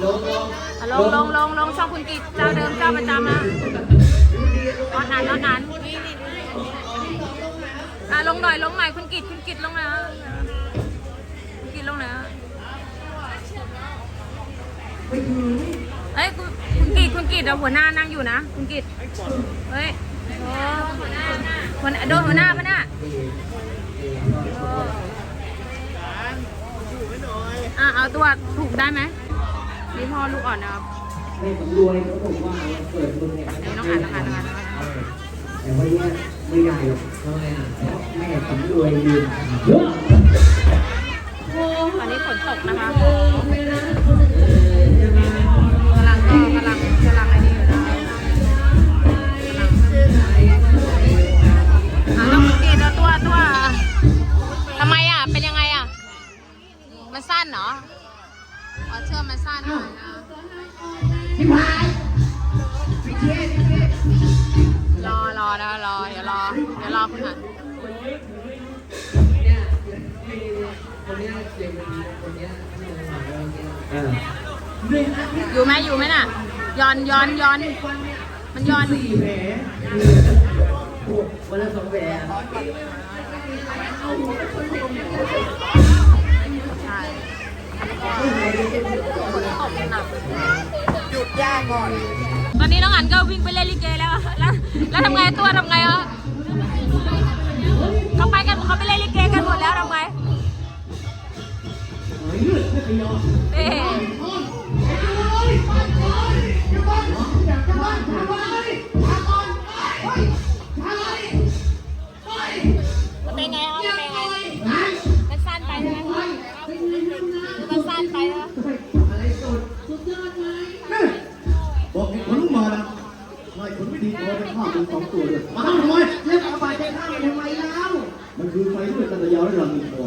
ลงลงลงลงลงลงช่องคุณกิจเจ้าเดิมเจ้าประจำนะรอดนั้นรอดนั้นอะลงหน่อยลงหน่อยคุณกิจคุณกิจลงนะคุณกิจลงนะเอ้ยคุณคุณกิจคุณกิจเราหัวหน้านั่งอยู่นะ คุณกิจเฮ้ยโอ้หัวหน้าโดนหัวหน้าปะน่ะอออะเอาตัวถูกได้ไหม นี่พ่อลูกอ่อนนะครับแม่สำรวยเขาบอกว่าเปิดมึงเนี่ยนี่น้องอ่านน้องอ่านน้องอ่านน้องอ่านแต่ว่าเนี่ยไม่ได้หรอกทำไมอะเพราะแม่สำรวยลืมเยอะ ตอนนี้ฝนตกนะคะ อ๋อเชือกมันสั้นหน่อยนะที่พายไปเที่ยวไปเที่ยวรอรอนะรอเดี๋ยวรอเดี๋ยวรอคุณหันเนี่ยคนเนี้ยเด็กคนเนี้ยที่ลงมาแล้วเนี่ยอ่าอยู่ไหมอยู่ไหมน่ะย้อนย้อนย้อนมันย้อนสี่แผลวันละสองแผล หยุดยาก่อน ตอนนี้น้องอันก็วิ่งไปเล่นลิเกแล้ว แล้วแล้วทำไงตัวทำไงอะเขาไปกันเขาไปเล่นลิเกกันหมดแล้วทำไงเอ๊ มันสั้นไปนะบอกให้คนมาแล้วไม่คนไม่ดีตัวจะฆ่าเป็นสองตัวด้วยมาทำทำไมเรื่องเอาไปใจข้างทำไมเล่ามันคือไฟด้วยกันระยะระดับหนึ่งตัว